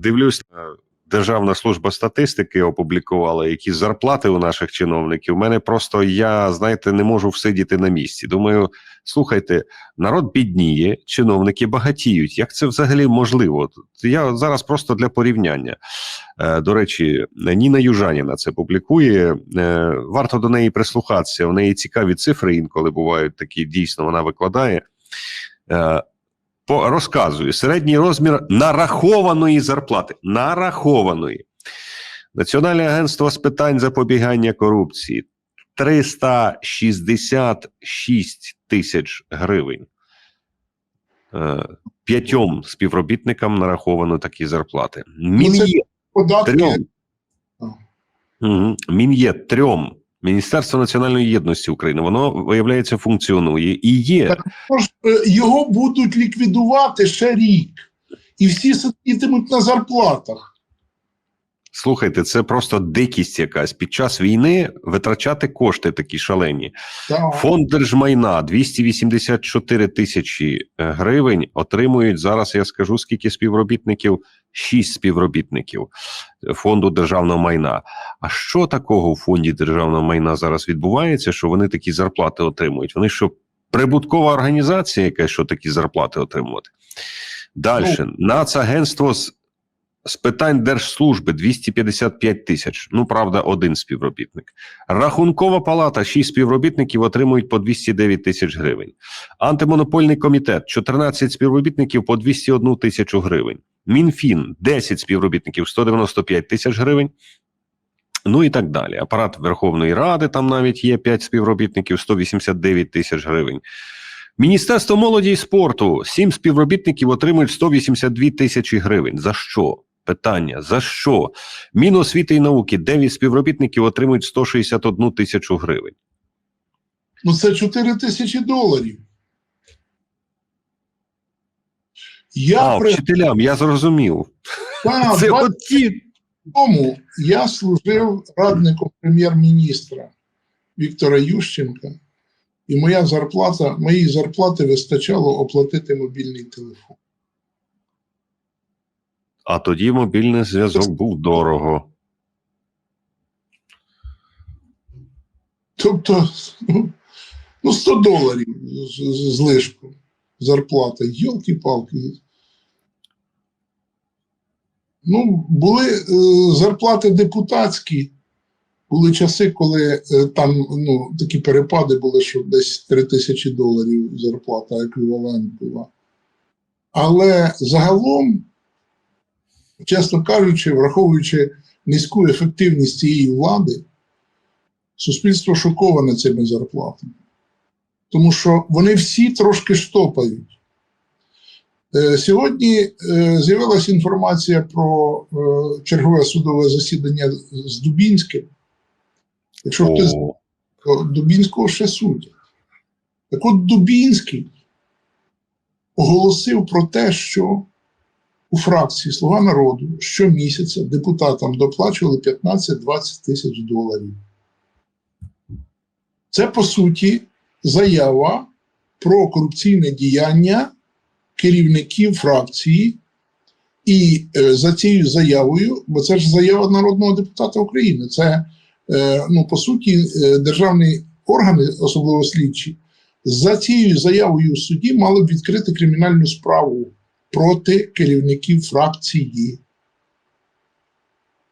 Дивлюсь, е, Державна служба статистики опублікувала які зарплати у наших чиновників. У мене просто я, знаєте, не можу всидіти на місці. Думаю, слухайте, народ бідніє, чиновники багатіють. Як це взагалі можливо? Я зараз просто для порівняння. Е, До речі, Ніна Южаніна це публікує. Е, Варто до неї прислухатися. У неї цікаві цифри інколи бувають такі. Дійсно, вона викладає. Розказую середній розмір нарахованої зарплати. Нарахованої. Національне агентство з питань запобігання корупції 366 тисяч гривень. Е, П'ятьом співробітникам нараховано такі зарплати. Мін'є Податки трьом. Угу. Мін'є трьом. Міністерство національної єдності України. Воно виявляється функціонує і є. Так. Е, його будуть ліквідувати ще рік, і всі сидітимуть на зарплатах. Слухайте, це просто дикість якась. Під час війни витрачати кошти такі шалені. Так. Фонд держмайна 284 тисячі е, гривень отримують зараз. Я скажу скільки співробітників. Шість співробітників фонду державного майна. А що такого в фонді державного майна зараз відбувається? Що вони такі зарплати отримують? Вони що прибуткова організація, яка що такі зарплати отримувати? Далі Нацагентство з з питань держслужби 255 тисяч. Ну, правда, один співробітник. Рахункова палата, 6 співробітників отримують по 209 тисяч гривень. Антимонопольний комітет 14 співробітників по 201 тисячу гривень. Мінфін 10 співробітників 195 тисяч гривень. Ну і так далі. Апарат Верховної Ради там навіть є 5 співробітників 189 тисяч гривень. Міністерство молоді і спорту 7 співробітників отримують 182 тисячі гривень. За що? Питання за що? Міносвіти і науки 9 співробітників отримують 161 тисячу гривень. Ну це 4 тисячі доларів. Я А, при вчителям, я зрозумів. Та, Це ті. тому я служив радником прем'єр-міністра Віктора Ющенка, і моя зарплата, моїй зарплати вистачало оплатити мобільний телефон. А тоді мобільний зв'язок був дорого. Тобто, ну, ну 100 доларів з, з, з зарплата. Йолки-палки. Ну, були е, зарплати депутатські. Були часи, коли е, там ну, такі перепади були, що десь 3 тисячі доларів зарплата еквівалент була. Але загалом, чесно кажучи, враховуючи низьку ефективність цієї влади, суспільство шоковане цими зарплатами. Тому що вони всі трошки штопають. Е, Сьогодні е, з'явилася інформація про е, чергове судове засідання з Дубінським. Якщо хтось Дубінського ще судять. Так от Дубінський оголосив про те, що у фракції Слуга народу щомісяця депутатам доплачували 15-20 тисяч доларів. Це, по суті, заява про корупційне діяння керівників фракції. І е, за цією заявою, бо це ж заява народного депутата України, це е, ну, по суті, е, державні органи, особливо слідчі, за цією заявою в суді мали б відкрити кримінальну справу проти керівників фракції.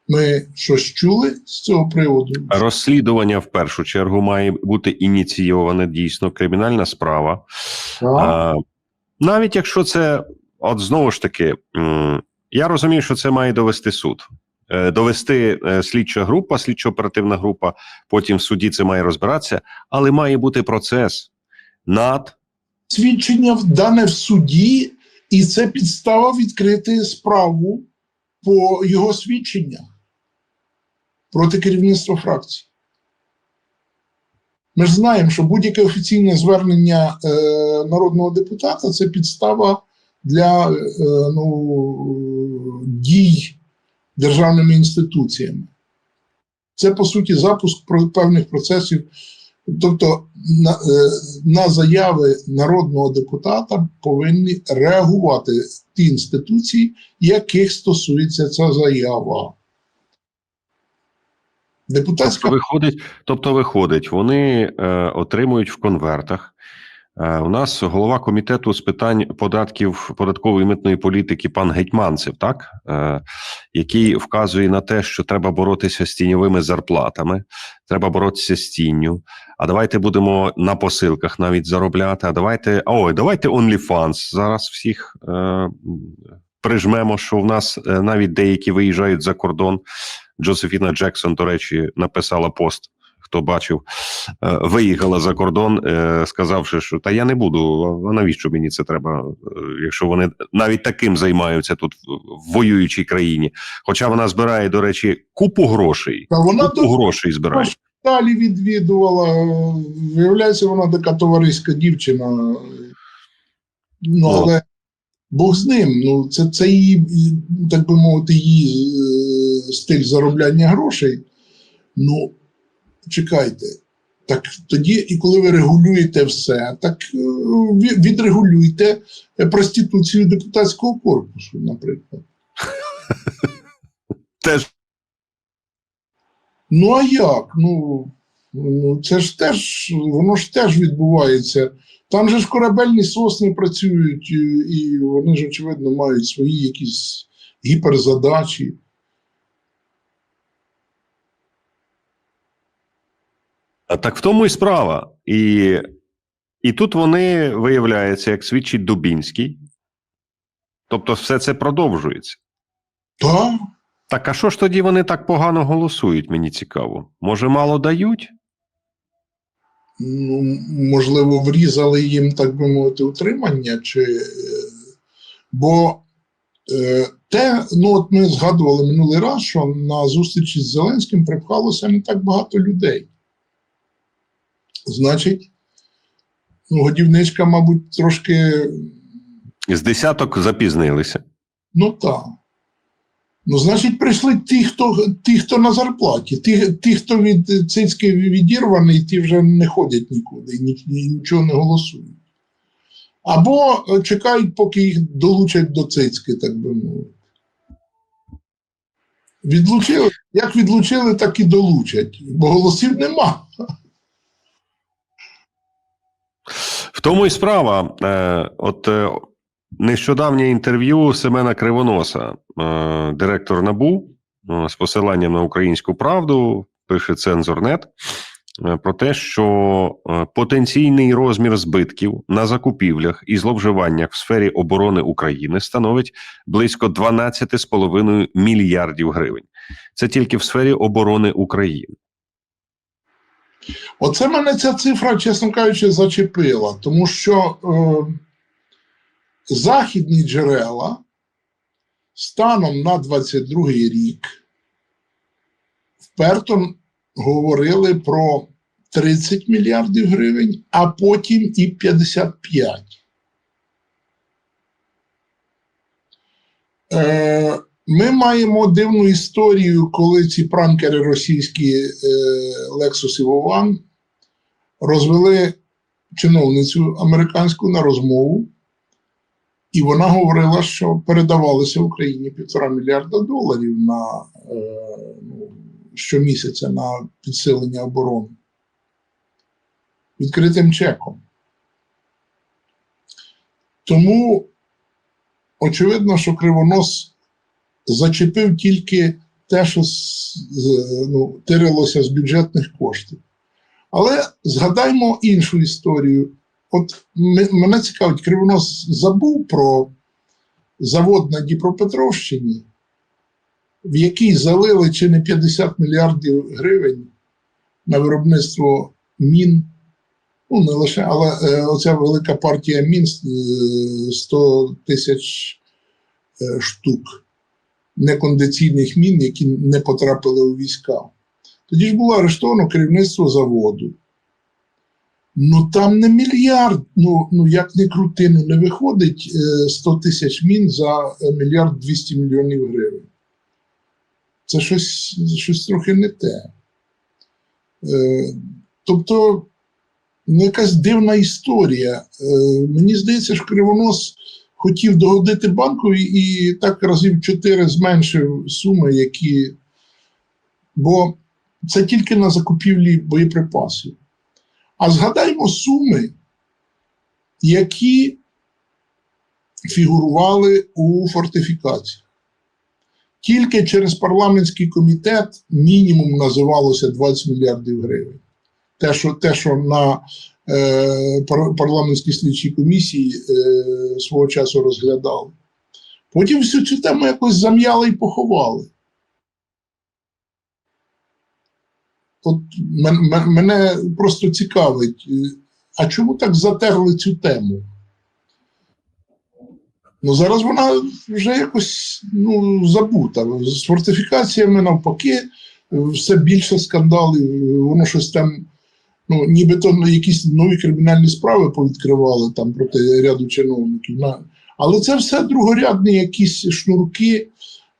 Ми щось чули з цього приводу? розслідування в першу чергу має бути ініційоване дійсно кримінальна справа. А, навіть якщо це, от знову ж таки, я розумію, що це має довести суд. Е, Довести е, слідча група, слідчо-оперативна група, потім в суді це має розбиратися, але має бути процес над Свідчення дане в суді, і це підстава відкрити справу по його свідченнях проти керівництва фракції. Ми ж знаємо, що будь-яке офіційне звернення е, народного депутата це підстава для е, ну, дій державними інституціями. Це, по суті, запуск певних процесів Тобто на, е, на заяви народного депутата повинні реагувати ті інституції, яких стосується ця заява. Депутатська Тобто виходить, тобто виходить, вони е, отримують в конвертах. Е, у нас голова комітету з питань податків податкової і митної політики пан Гетьманцев, так е, який вказує на те, що треба боротися з тіньовими зарплатами, треба боротися з тінню. А давайте будемо на посилках навіть заробляти. А давайте ой, давайте OnlyFans зараз всіх е, прижмемо, що в нас е, навіть деякі виїжджають за кордон. Джозефіна Джексон, до речі, написала пост. Хто бачив, е, виїхала за кордон, е, сказавши, що та я не буду. А навіщо мені це треба, е, якщо вони навіть таким займаються тут в воюючій країні? Хоча вона збирає, до речі, купу грошей. Та вона Купу грошей збирає. далі відвідувала. Виявляється, вона така товариська дівчина. Ну, але Бог з ним. Ну, це, це її, так би мовити, її стиль заробляння грошей. Ну, чекайте. Так тоді, і коли ви регулюєте все, так е, відрегулюйте е, проституцію депутатського корпусу, наприклад. Теж Ну а як? Ну, ну це ж теж, воно ж теж відбувається. Там же ж корабельні сосни працюють, і, і вони ж, очевидно, мають свої якісь гіперзадачі. Так в тому і справа. І, і тут вони виявляється, як свідчить Дубінський. Тобто, все це продовжується. Так, Так, а що ж тоді вони так погано голосують? Мені цікаво. Може, мало дають? ну, можливо, врізали їм, так би мовити, утримання, чи. е, Бо е, те, ну от ми згадували минулий раз, що на зустрічі з Зеленським припхалося не так багато людей. Значить, ну, годівничка, мабуть, трошки З десяток запізнилися. Ну так. Ну, значить, прийшли ті, хто, ті, хто на зарплаті. Ті, ті, хто від цицьки відірваний, ті вже не ходять нікуди і ні- ні- нічого не голосують. Або е, чекають, поки їх долучать до цицьки, так би мовити. Відлучили, як відлучили, так і долучать, бо голосів нема. В тому і справа. Е, от е, нещодавнє інтерв'ю Семена Кривоноса, е, директор НАБУ, з посиланням на українську правду, пише Цензорнет, про те, що потенційний розмір збитків на закупівлях і зловживаннях в сфері оборони України становить близько 12,5 мільярдів гривень. Це тільки в сфері оборони України. Оце мене ця цифра, чесно кажучи, зачепила, тому що е, західні джерела станом на 22 рік вперто говорили про 30 мільярдів гривень, а потім і 55. Е, ми маємо дивну історію, коли ці пранкери російські е, Lexus і Вован розвели чиновницю американську на розмову, і вона говорила, що передавалося Україні півтора мільярда доларів на е, ну, щомісяця на підсилення оборони відкритим чеком. Тому очевидно, що Кривонос зачепив тільки те, що ну, тирилося з бюджетних коштів. Але згадаймо іншу історію. От мене цікавить, Кривонос забув про завод на Дніпропетровщині, в який залили чи не 50 мільярдів гривень на виробництво мін. Ну, не лише, але е, оця велика партія мін е, 100 тисяч е, штук некондиційних мін, які не потрапили у війська. Тоді ж було арештовано керівництво заводу. Ну там не мільярд, ну, ну як не крути, ну не виходить е, 100 тисяч мін за е, мільярд 200 мільйонів гривень. Це щось, щось трохи не те. Е, тобто ну, якась дивна історія. Е, мені здається, що Кривонос хотів догодити банку і, і так разів чотири зменшив суми, які. Бо це тільки на закупівлі боєприпасів. А згадаймо суми, які фігурували у фортифікаціях. Тільки через парламентський комітет мінімум називалося 20 мільярдів гривень. Те, що, те, що на парламентській слідчій комісії е, свого часу розглядали. Потім всю цю тему якось зам'яли і поховали. От мен- мен- мене просто цікавить, е, а чому так затерли цю тему? Ну, зараз вона вже якось ну, забута. З фортифікаціями навпаки, е, все більше скандалів, е, воно щось там, ну, нібито ну, якісь нові кримінальні справи повідкривали там проти ряду чиновників. На- Але це все другорядні якісь шнурки,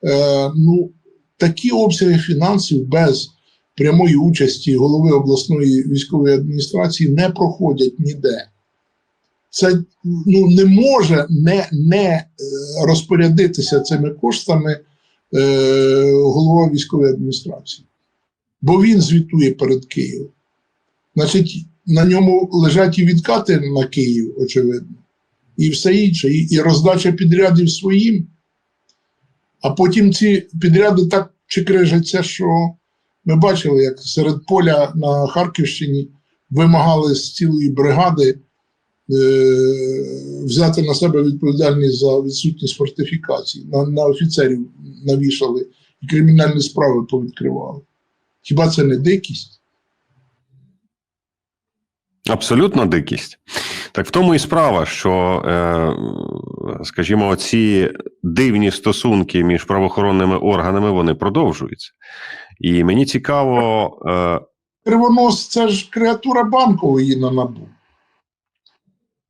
е, ну, такі обсяги фінансів без прямої участі голови обласної військової адміністрації не проходять ніде. Це ну, не може не, не е, розпорядитися цими коштами е, голова військової адміністрації, бо він звітує перед Києвом. Значить, на ньому лежать і відкати на Київ, очевидно, і все інше, і, і роздача підрядів своїм. А потім ці підряди так чекрижаться, що ми бачили, як серед поля на Харківщині вимагали з цілої бригади е, взяти на себе відповідальність за відсутність фортифікацій. На, на офіцерів навішали і кримінальні справи повідкривали. Хіба це не дикість? Абсолютно дикість. Так в тому і справа, що, е, скажімо, ці дивні стосунки між правоохоронними органами вони продовжуються. І мені цікаво, е, Кривонос це ж креатура банкової на набу.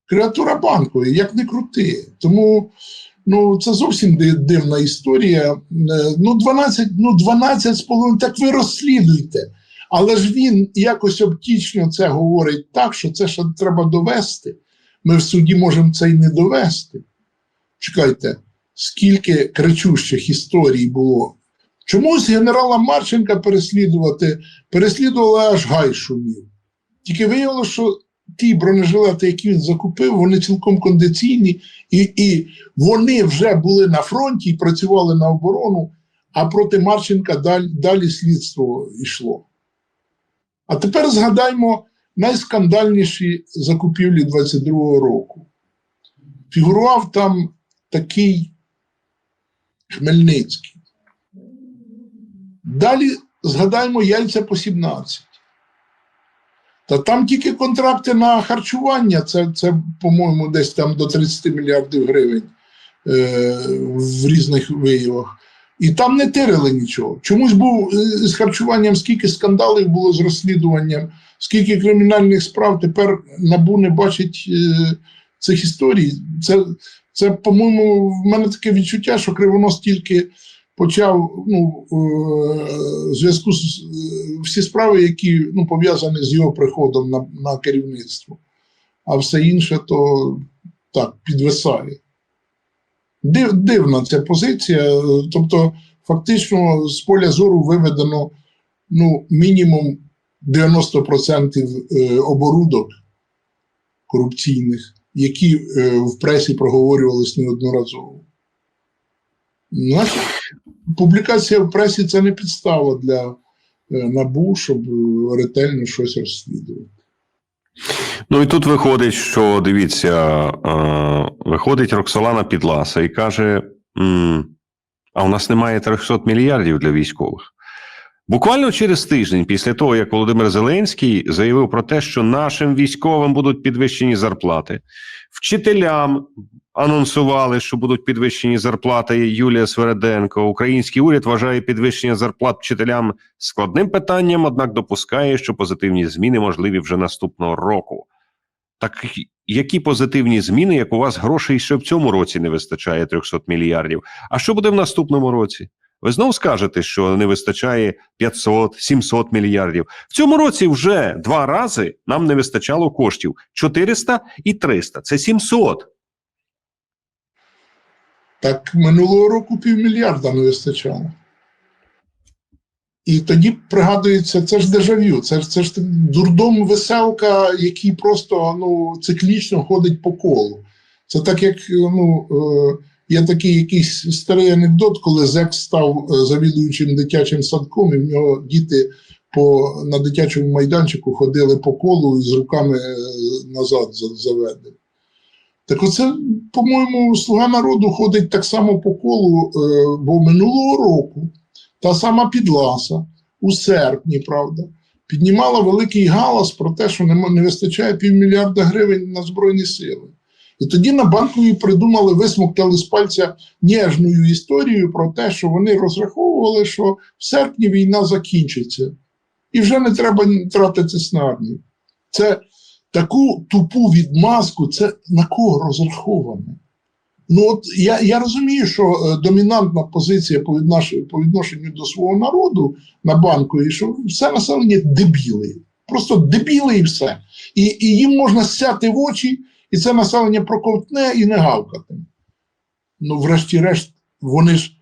Креатура банкової, як не крути. Тому ну, це зовсім дивна історія. Е, Ну, 12, ну, 12 з половиною, так ви розслідуйте. Але ж він якось обтічно це говорить так, що це ще треба довести. Ми в суді можемо це й не довести. Чекайте, скільки кричущих історій було. Чомусь генерала Марченка переслідувати, переслідували аж гай шумів. Тільки виявилося, що ті бронежилети, які він закупив, вони цілком кондиційні, і, і вони вже були на фронті і працювали на оборону, а проти Марченка далі, далі слідство йшло. А тепер згадаймо найскандальніші закупівлі 22-го року. Фігурував там такий Хмельницький. Далі згадаємо яйця по 17. Та там тільки контракти на харчування, це, це по-моєму, десь там до 30 мільярдів гривень е, в різних виявах. І там не тирили нічого. Чомусь був е, з харчуванням, скільки скандалів було з розслідуванням, скільки кримінальних справ тепер набу не бачить е, цих історій. Це, це, по-моєму, в мене таке відчуття, що Кривонос тільки почав ну, е, в зв'язку з всі справи, які ну, пов'язані з його приходом на, на керівництво, а все інше то так підвисає. Див, дивна ця позиція. Тобто, фактично, з поля зору виведено ну, мінімум 90% е, оборудок корупційних, які е, в пресі проговорювались неодноразово. Значить, публікація в пресі це не підстава для е, НАБУ, щоб ретельно щось розслідувати. Ну і тут виходить, що дивіться, виходить Роксолана Підласа і каже: а у нас немає 300 мільярдів для військових. Буквально через тиждень після того, як Володимир Зеленський заявив про те, що нашим військовим будуть підвищені зарплати, вчителям анонсували, що будуть підвищені зарплати Юлія Свереденко. Український уряд вважає підвищення зарплат вчителям складним питанням, однак допускає, що позитивні зміни можливі вже наступного року. Так які позитивні зміни, як у вас грошей ще в цьому році не вистачає 300 мільярдів? А що буде в наступному році? ви знову скажете, що не вистачає 500, 700 мільярдів. В цьому році вже два рази нам не вистачало коштів: 400 і 300. Це 700. Так минулого року півмільярда не вистачало. І тоді пригадується, це ж дежавю, це ж це ж дурдом веселка, який просто ну, циклічно ходить по колу. Це так, як ну, е, є такий якийсь старий анекдот, коли Зек став е, завідуючим дитячим садком, і в нього діти по, на дитячому майданчику ходили по колу і з руками е, назад за- заведені. Так оце, по-моєму, слуга народу ходить так само по колу, е, бо минулого року та сама Підласа у серпні, правда, піднімала великий галас про те, що не, вистачає півмільярда гривень на Збройні Сили. І тоді на банковій придумали, висмоктали з пальця ніжною історію про те, що вони розраховували, що в серпні війна закінчиться. І вже не треба тратитись на армію. Це таку тупу відмазку, це на кого розраховане? Ну от я, я розумію, що е, домінантна позиція по, віднош- по відношенню до свого народу на банку, і що все населення дебіли. Просто дебіли і все. І, і їм можна сяти в очі, і це населення проковтне і не гавкатиме. Ну, врешті-решт, вони ж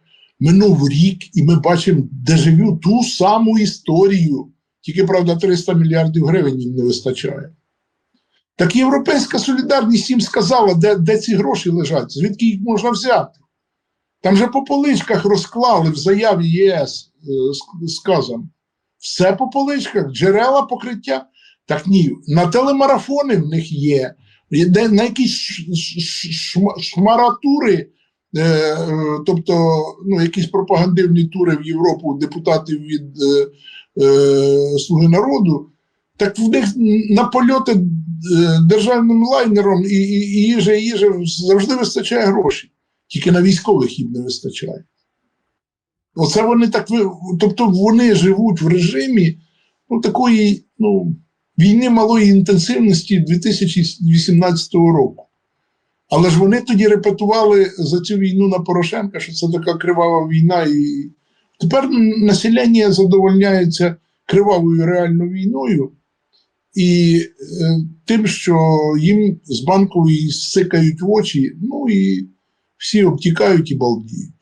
минув рік, і ми бачимо дежавю ту саму історію. Тільки, правда, 300 мільярдів гривень їм не вистачає. Так Європейська солідарність їм сказала, де, де ці гроші лежать, звідки їх можна взяти. Там же по поличках розклали в заяві ЄС е, сказано. Все по поличках, джерела покриття. Так ні, на телемарафони в них є, на якісь шмаратури, е, тобто ну, якісь пропагандивні тури в Європу депутатів від е, е, Слуги народу. Так в них на польоти е, державним лайнером і, і, і їжа, і їжа завжди вистачає грошей. Тільки на військових їм не вистачає. Оце вони так тобто вони живуть в режимі ну, такої ну, війни малої інтенсивності 2018 року. Але ж вони тоді репетували за цю війну на Порошенка, що це така кривава війна, і тепер населення задовольняється кривавою реальною війною і е, тим, що їм з банкової сикають в очі, ну і всі обтікають і балдіють.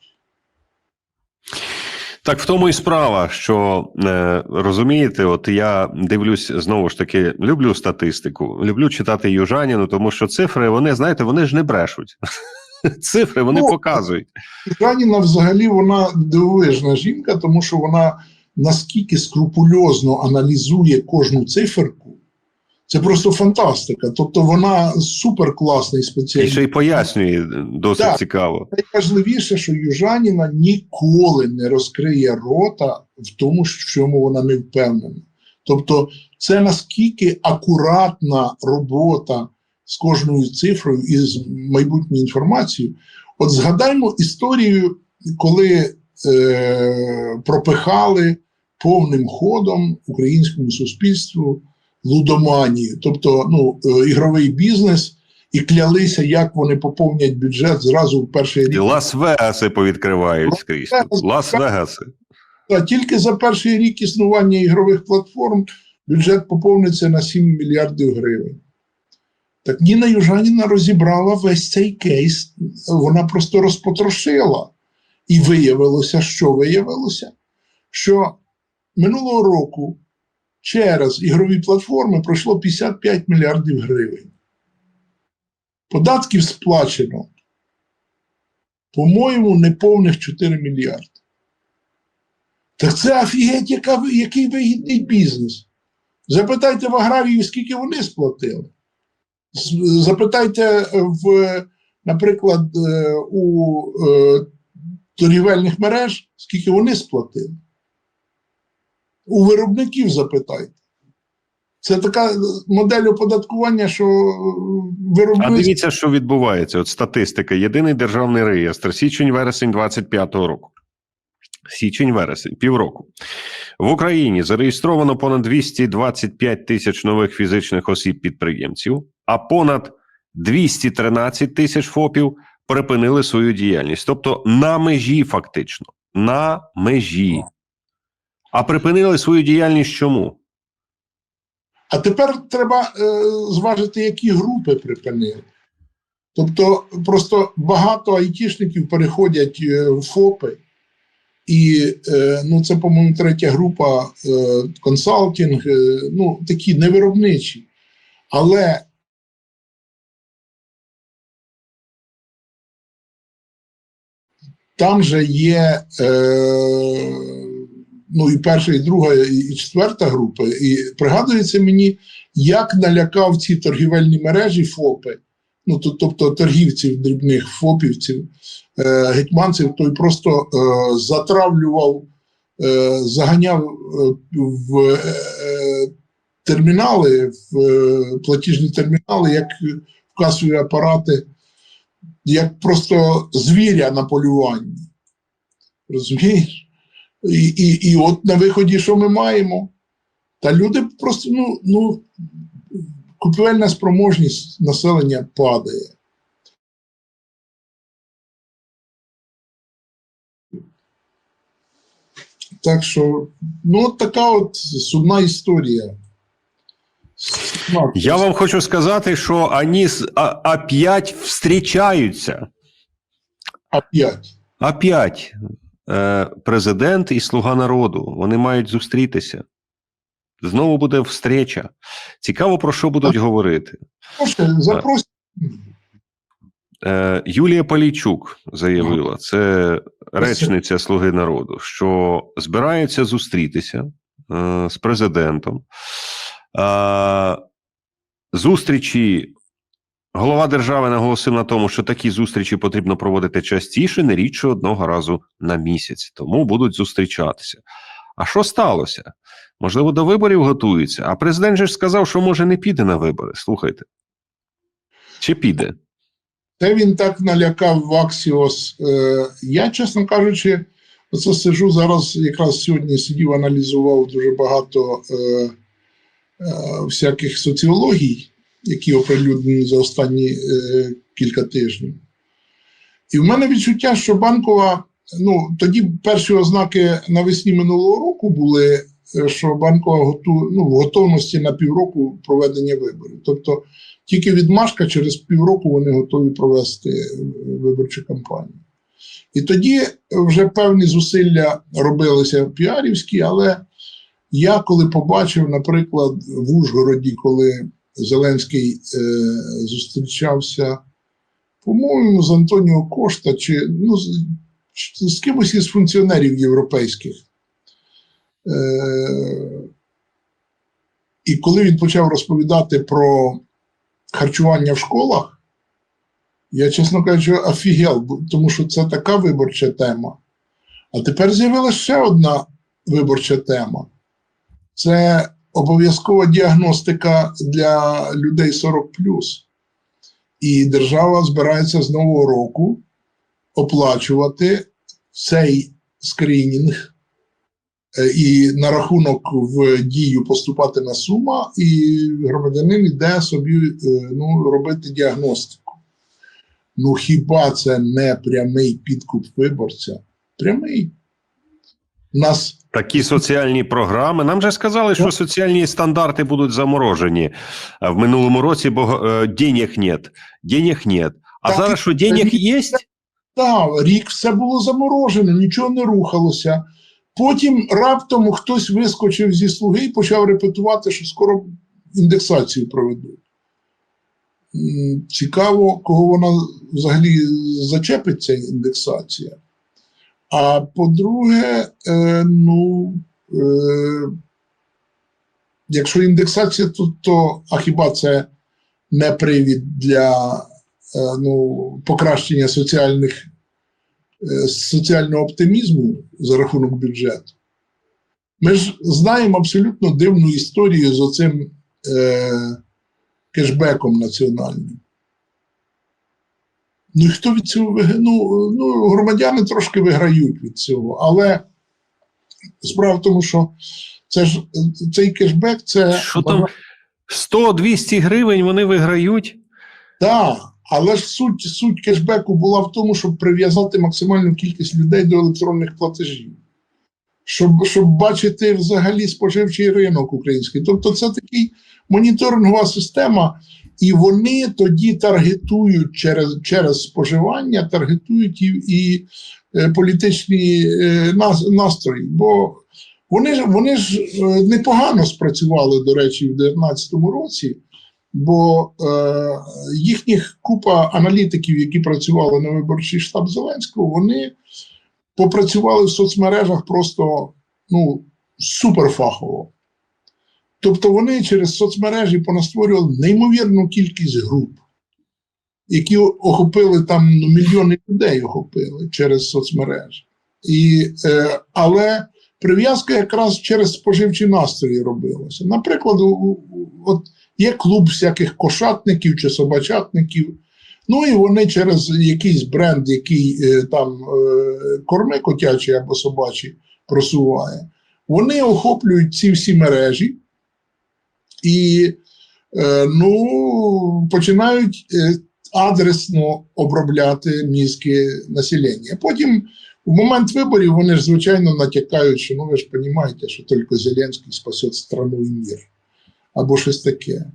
Так в тому і справа, що е, розумієте, от я дивлюсь знову ж таки, люблю статистику, люблю читати Южаніну, тому що цифри, вони знаєте, вони ж не брешуть. Цифри вони Ну, показують. Жаніна взагалі вона дивовижна жінка, тому що вона наскільки скрупульозно аналізує кожну циферку. Це просто фантастика. Тобто вона суперкласний І спеціаліст. ще й пояснює досить Так. цікаво. Найважливіше, що Южаніна ніколи не розкриє рота в тому, в чому вона не впевнена. Тобто, це наскільки акуратна робота з кожною цифрою і з майбутньою інформацією. От згадаймо історію, коли е, пропихали повним ходом українському суспільству лудоманію, тобто ну, е, ігровий бізнес, і клялися, як вони поповнять бюджет зразу в перший І рік. Лас-Вегаси повідкривають скрізь. Лас-Вегаси. Тільки за перший рік існування ігрових платформ бюджет поповниться на 7 мільярдів гривень. Так Ніна Южаніна розібрала весь цей кейс, вона просто розпотрошила. І виявилося, що виявилося, що минулого року через ігрові платформи пройшло 55 мільярдів гривень. Податків сплачено, по-моєму, неповних 4 мільярди. Так це офігеть, яка, який вигідний бізнес. Запитайте в аграріїв, скільки вони сплатили. Запитайте в, наприклад, е, у е, торгівельних мереж, скільки вони сплатили. У виробників запитайте. Це така модель оподаткування, що е, А дивіться, що відбувається. От статистика. Єдиний державний реєстр. Січень-вересень 25-го року. Січень-вересень, півроку. В Україні зареєстровано понад 225 тисяч нових фізичних осіб-підприємців, а понад 213 тисяч ФОПів припинили свою діяльність. Тобто на межі фактично. на межі. А припинили свою діяльність чому? А тепер треба е, зважити, які групи припинили. Тобто, просто багато айтішників переходять е, в ФОПи, і е, ну, це, по-моєму, третя група е, консалтинг, е, ну, такі невиробничі. Але там же є е, ну, і перша, і друга, і, четверта група. І пригадується мені, як налякав ці торгівельні мережі ФОПи, ну, то- тобто торгівців дрібних ФОПівців, е, гетьманців, той просто е, затравлював, е, заганяв е, в е, термінали, в е, платіжні термінали, як в касові апарати, як просто звіря на полюванні. Розумієш? І, і, і от на виході, що ми маємо? Та люди просто, ну, ну купівельна спроможність населення падає. Так що, ну, от така от сумна історія. Я вам хочу сказати, що вони опять встрічаються. Опять. Опять президент і слуга народу. Вони мають зустрітися. Знову буде встреча. Цікаво, про що будуть говорити. Прошу, запросіть. Е, Юлія Полійчук заявила, це речниця Слуги народу, що збирається зустрітися е, з президентом. Е, зустрічі голова держави наголосив на тому, що такі зустрічі потрібно проводити частіше, не рідше одного разу на місяць. Тому будуть зустрічатися. А що сталося? Можливо, до виборів готуються. А президент же ж сказав, що може не піде на вибори. Слухайте. Чи піде? Це він так налякав Ваксіос. Е, я, чесно кажучи, оце сижу зараз, якраз сьогодні сидів, аналізував дуже багато е, е, всяких соціологій, які оприлюднені за останні е, кілька тижнів. І в мене відчуття, що банкова, ну тоді перші ознаки навесні минулого року були, е, що банкова готу, ну, в готовності на півроку проведення виборів. Тобто тільки відмашка через півроку вони готові провести е, виборчу кампанію. І тоді вже певні зусилля робилися піарівські, але я коли побачив, наприклад, в Ужгороді, коли Зеленський е, зустрічався, по-моєму, з Антоніо Кошта чи ну, з, з кимось із функціонерів європейських. Е, і коли він почав розповідати про харчування в школах, я, чесно кажучи, офігел, тому що це така виборча тема. А тепер з'явилася ще одна виборча тема. Це обов'язкова діагностика для людей 40 І держава збирається з нового року оплачувати цей скринінг Е, і на рахунок в дію поступатиме сума, і громадянин йде собі е, ну, робити діагностику. Ну хіба це не прямий підкуп виборця? Прямий. Нас Такі соціальні програми. Нам же сказали, що соціальні стандарти будуть заморожені а в минулому році, бо е, денег нет. Денег нет. А Так, зараз що денег є? Так, рік все було заморожено, нічого не рухалося. Потім раптом хтось вискочив зі слуги і почав репетувати, що скоро індексацію проведуть. Цікаво, кого вона взагалі зачепить ця індексація. А по-друге, е, ну, е, якщо індексація, то, то а хіба це не привід для е, ну, покращення соціальних, е, соціального оптимізму за рахунок бюджету. Ми ж знаємо абсолютно дивну історію з оцим е, кешбеком національним. Ну і хто від цього? Ну, ну, громадяни трошки виграють від цього, але справа в тому, що це ж цей кешбек це Що там 100-200 гривень вони виграють? Так, Але ж суть, суть кешбеку була в тому, щоб прив'язати максимальну кількість людей до електронних платежів, щоб, щоб бачити взагалі споживчий ринок український. Тобто, це такий моніторингова система, і вони тоді таргетують через, через споживання, таргетують і, і е, політичні е, нас- настрої. Бо вони ж вони ж е, непогано спрацювали, до речі, в 2019 році, бо е, їхніх купа аналітиків, які працювали на виборчий штаб Зеленського, вони попрацювали в соцмережах просто ну, суперфахово. Тобто вони через соцмережі понастворювали неймовірну кількість груп, які охопили там ну, мільйони людей охопили через соцмережі. І, е, але прив'язка якраз через споживчі настрої робилася. Наприклад, от є клуб всяких кошатників чи собачатників. Ну і вони через якийсь бренд, який е, там е, корми котячі або собачі просуває, вони охоплюють ці всі мережі і е, ну, починають е, адресно обробляти мізки населення. Потім, в момент виборів, вони ж звичайно натякають, що ну ви ж розумієте, що тільки Зеленський спасе страну і мір, або щось таке.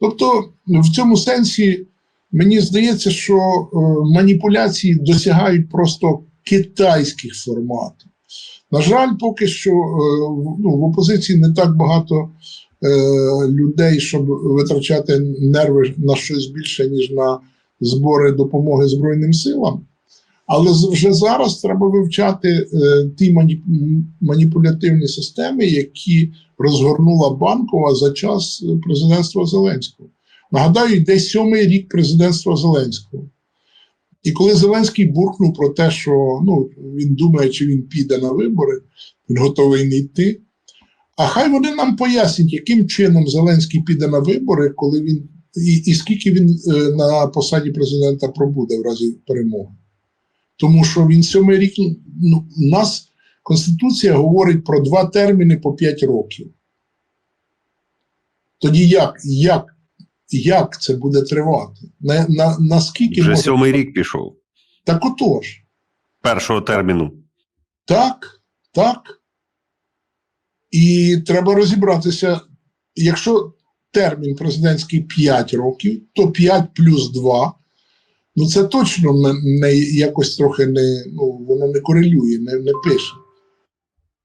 Тобто, в цьому сенсі мені здається, що е, маніпуляції досягають просто китайських форматів. На жаль, поки що е, ну, в опозиції не так багато людей, щоб витрачати нерви на щось більше, ніж на збори допомоги Збройним силам. Але вже зараз треба вивчати е, ті маніпулятивні системи, які розгорнула банкова за час е, президентства Зеленського. Нагадаю, йде сьомий рік президентства Зеленського. І коли Зеленський буркнув про те, що ну, він думає, чи він піде на вибори, він готовий не йти. А хай вони нам пояснять, яким чином Зеленський піде на вибори, коли він і, і скільки він е, на посаді президента пробуде в разі перемоги. Тому що він сьомий рік. Ну, у нас Конституція говорить про два терміни по п'ять років. Тоді як, як, як це буде тривати? На, на, наскільки Вже може- сьомий рік пішов Так отож. першого терміну. Так, так. І треба розібратися, якщо термін президентський 5 років, то 5 плюс 2. Ну, це точно не, не якось трохи не, ну, воно не корелює, не, не пише.